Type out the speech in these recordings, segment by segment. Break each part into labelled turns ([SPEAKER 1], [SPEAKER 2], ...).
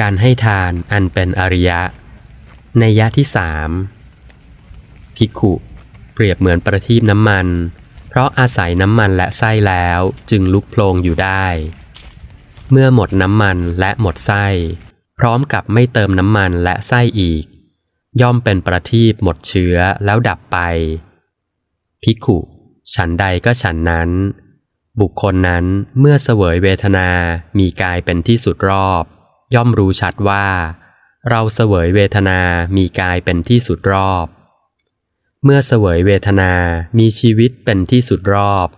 [SPEAKER 1] การให้ทานอันเป็นอริยะ ในยะที่สามภิกขุเปรียบเหมือนประทีปน้ำมัน เพราะอาศัยน้ำมันและไส้แล้วจึงลุกโพลงอยู่ได้ เมื่อหมดน้ำมันและหมดไส้ พร้อมกับไม่เติมน้ำมันและไส้อีก ย่อมเป็นประทีปหมดเชื้อแล้วดับไป ภิกขุฉันใดก็ฉันนั้น บุคคลนั้นเมื่อเสวยเวทนา มีกายเป็นที่สุดรอบ ย่อมรู้ชัดว่า เราเสวยเวทนามีกายเป็นที่สุดรอบ เมื่อเสวยเวทนามีชีวิตเป็นที่สุดรอบ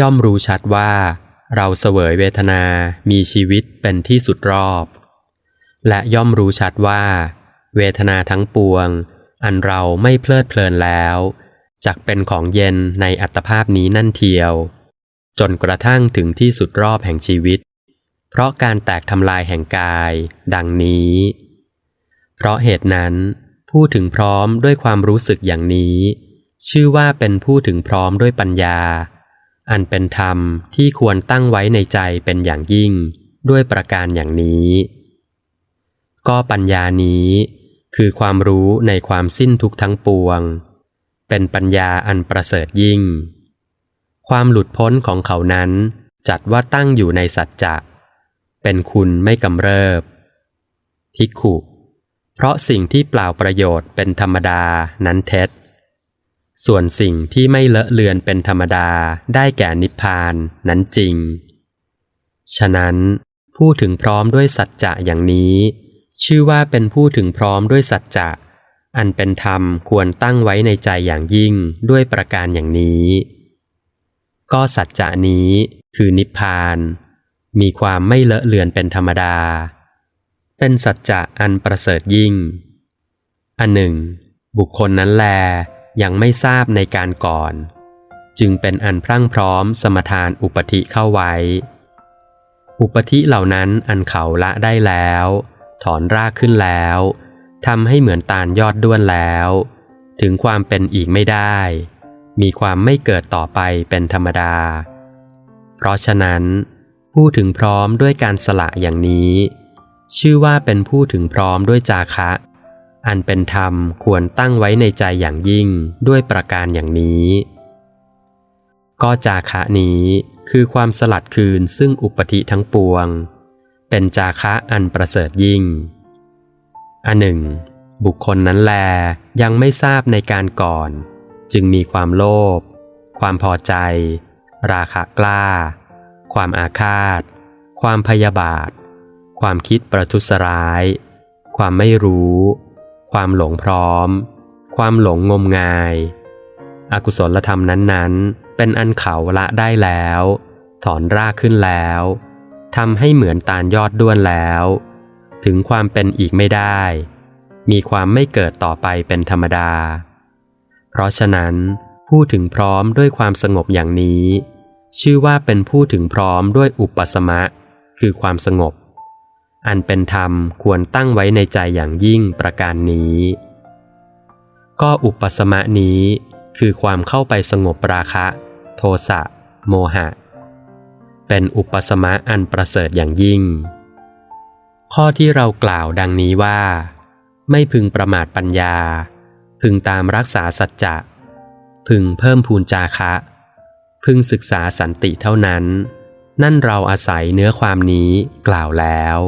[SPEAKER 1] ย่อมรู้ชัดว่า เราเสวยเวทนามีชีวิตเป็นที่สุดรอบ และย่อมรู้ชัดว่า เวทนาทั้งปวง อันเราไม่เพลิดเพลินแล้วจักเป็นของเย็นในอัตภาพนี้นั่นเทียว จนกระทั่งถึงที่สุดรอบแห่งชีวิต เพราะการแตกทำลายแห่งกาย ดังนี้ เพราะเหตุนั้น ผู้ถึงพร้อมด้วยความรู้สึกอย่างนี้ ชื่อว่าเป็นผู้ถึงพร้อมด้วยปัญญา อันเป็นธรรมที่ควรตั้งไว้ในใจเป็นอย่างยิ่ง ด้วยประการอย่างนี้ ก็ปัญญานี้คือความรู้ในความสิ้นทุกทั้งปวง เป็นปัญญาอันประเสริฐยิ่ง ความหลุดพ้นของเขานั้นจัดว่าตั้งอยู่ในสัจจะ เป็นคุณไม่กำเริบภิกขุเพราะสิ่งที่เปล่าประโยชน์เป็นธรรมดานั้นเท็จ ส่วนสิ่งที่ไม่เลอะเลือนเป็นธรรมดาได้แก่นิพพานนั้นจริง ฉะนั้น ผู้ถึงพร้อมด้วยสัจจะอย่างนี้ ชื่อว่าเป็นผู้ถึงพร้อมด้วยสัจจะ อันเป็นธรรมควรตั้งไว้ในใจอย่างยิ่งด้วยประการอย่างนี้ ก็สัจจะนี้คือนิพพาน มีความไม่เลอะเลือนเป็นธรรมดา เป็นสัจจะอันประเสริฐยิ่ง อันหนึ่ง บุคคลนั้นแลยังไม่ทราบในการก่อน จึงเป็นอันพรั่งพร้อมสมทานอุปธิเข้าไว้ อุปธิเหล่านั้นอันเขาละได้แล้ว ถอนรากขึ้นแล้วทำให้เหมือนตาลยอดด้วนแล้ว ถึงความเป็นอีกไม่ได้ มีความไม่เกิดต่อไปเป็นธรรมดา เพราะฉะนั้น ผู้ถึงพร้อมด้วยการสละอย่างนี้ ชื่อว่าเป็นผู้ถึงพร้อมด้วยจาคะ อันเป็นธรรมควรตั้งไว้ในใจอย่างยิ่งด้วยประการอย่างนี้ ก็จาคะนี้คือความสลัดคืนซึ่งอุปธิทั้งปวง เป็นจาคะอันประเสริฐยิ่ง อันหนึ่ง บุคคลนั้นแลยังไม่ทราบในการก่อน จึงมีความโลภความพอใจ ราคะกล้า ความอาฆาต ความพยาบาท ความคิดประทุษร้าย ความไม่รู้ ความหลงพร้อม ความหลงงมงาย อากุศลธรรมนั้นๆ เป็นอันเขาละได้แล้ว ถอนรากขึ้นแล้วทำให้เหมือนตาลยอดด้วนแล้ว ถึงความเป็นอีกไม่ได้ มีความไม่เกิดต่อไปเป็นธรรมดา เพราะฉะนั้น ผู้ถึงพร้อมด้วยความสงบอย่างนี้ ชื่อว่าเป็นผู้ถึงพร้อมด้วยอุปสมะ คือความสงบ อันเป็นธรรมควรตั้งไว้ในใจอย่างยิ่งประการนี้ ก็อุปสมะนี้คือความเข้าไปสงบราคะ โทสะ โมหะ เป็นอุปสมะอันประเสริฐอย่างยิ่ง ข้อที่เรากล่าวดังนี้ว่า ไม่พึงประมาทปัญญา พึงตามรักษาสัจจะ พึงเพิ่มพูนจาคะ พึงศึกษาสันติเท่านั้น นั่นเราอาศัยเนื้อความนี้กล่าวแล้ว